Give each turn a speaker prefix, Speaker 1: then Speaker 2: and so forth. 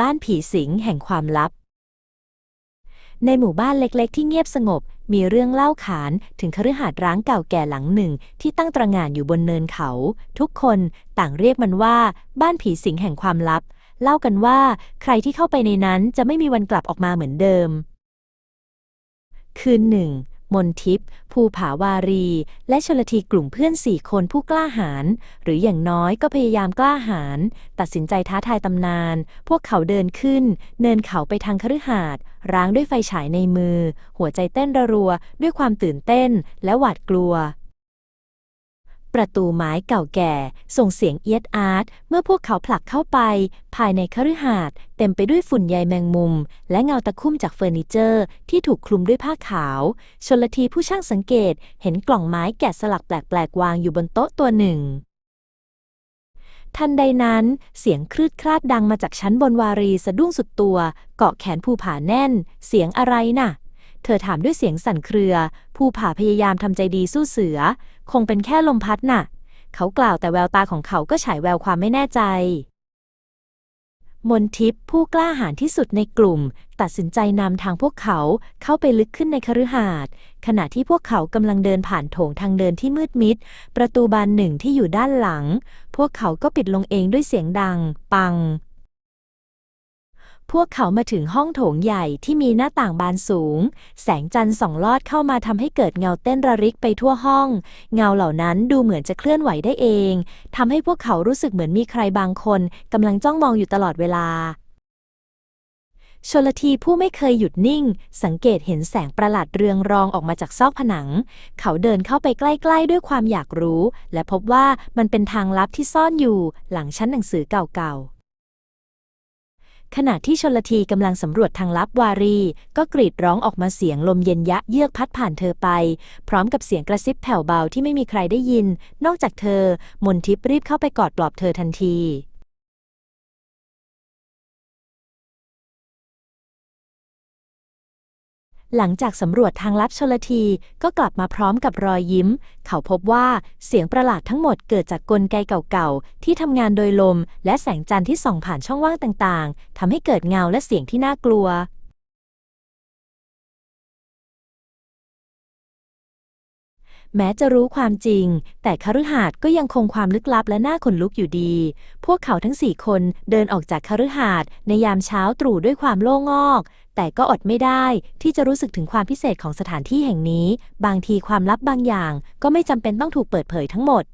Speaker 1: บ้านผีสิงแห่งความลับ ในหมู่บ้านเล็กๆ ที่เงียบสงบ มีเรื่องเล่าขานถึงคฤหาสน์ร้างเก่าแก่หลังหนึ่ง ที่ตั้งตระหง่านอยู่บนเนินเขา ทุกคนต่างเรียกมันว่า บ้านผีสิงแห่งความลับ เล่ากันว่า ใครที่เข้าไปในนั้นจะไม่มีวันกลับออกมาเหมือนเดิม คืนหนึ่ง มนทิพย์ภูผาวารี และชลทีกลุ่มเพื่อนสี่คนผู้กล้าหาญหรืออย่างน้อยก็พยายามกล้าหาญตัดสินใจท้าทายตำนาน พวกเขาเดินขึ้น เนินเขาไปทางคฤหาสน์ร้างด้วยไฟฉายในมือ หัวใจเต้นระรัวด้วยความตื่นเต้นและหวาดกลัว ประตูไม้เก่าแก่ ส่งเสียงเอียดอาร์ตเมื่อพวกเขาผลักเข้าไป ภายในคฤหาสน์เต็มไปด้วยฝุ่นใยแมงมุม และเงาตะคุ่มจากเฟอร์นิเจอร์ ที่ถูกคลุมด้วยผ้าขาว ชนลทีผู้ช่างสังเกต เห็นกล่องไม้แกะสลักแปลกๆวางอยู่บนโต๊ะตัวหนึ่งทันใดนั้นเสียงคลืดคลาดดังมาจากชั้นบนวารีสะดุ้งสุดตัว เกาะแขนภูผาแน่น เสียงอะไรน่ะ เธอถามด้วยเสียงสั่นเครือ ภูผาพยายามทำใจดีสู้เสือ คงเป็นแค่ลมพัดน่ะ เขากล่าวแต่แววตาของเขาก็ฉายแววความไม่แน่ใจ มนทิพย์ผู้กล้าหาญที่สุดในกลุ่ม ตัดสินใจนำทางพวกเขาเข้าไปลึกขึ้นในคฤหาสน์ขณะที่พวกเขากำลังเดินผ่านโถงทางเดินที่มืดมิด ประตูบานหนึ่งที่อยู่ด้านหลัง พวกเขาก็ปิดลงเองด้วยเสียงดัง ปัง พวกเขามาถึงห้องโถงใหญ่ที่มีหน้าต่างบานสูง แสงจันทร์ส่องลอดเข้ามาทำให้เกิดเงาเต้นระริกไปทั่วห้อง เงาเหล่านั้นดูเหมือนจะเคลื่อนไหวได้เองทำให้พวกเขารู้สึกเหมือนมีใครบางคนกำลังจ้องมองอยู่ตลอดเวลาชลทีผู้ไม่เคยหยุดนิ่ง สังเกตเห็นแสงประหลาดเรืองรองออกมาจากซอกผนัง เขาเดินเข้าไปใกล้ ๆ ด้วยความอยากรู้ และพบว่ามันเป็นทางลับที่ซ่อนอยู่หลังชั้นหนังสือเก่าๆ ขณะที่ชนลทีกำลังสำรวจทางลับวารี ก็กรีดร้องออกมาเสียงลมเย็นยะเยือกพัดผ่านเธอไป พร้อมกับเสียงกระซิบแผ่วเบาที่ไม่มีใครได้ยิน นอกจากเธอ มนทิพย์รีบเข้าไปกอดปลอบเธอทันที หลังจากสำรวจทางลับชลทีก็กลับมาพร้อมกับรอยยิ้ม เขาพบว่าเสียงประหลาดทั้งหมดเกิดจากกลไกเก่าๆ ที่ทำงานโดยลม และแสงจันทร์ที่ส่องผ่านช่องว่างต่างๆทำให้เกิดเงาและเสียงที่น่ากลัว แม้จะรู้ความจริง แต่คฤหาสน์ก็ยังคงความลึกลับและน่าขนลุกอยู่ดี พวกเขาทั้งสี่คนเดินออกจากคฤหาสน์ในยามเช้าตรู่ด้วยความโล่งอก แต่ก็อดไม่ได้ที่จะรู้สึกถึงความพิเศษของสถานที่แห่งนี้ บางทีความลับบางอย่าง ก็ไม่จำเป็นต้องถูกเปิดเผยทั้งหมด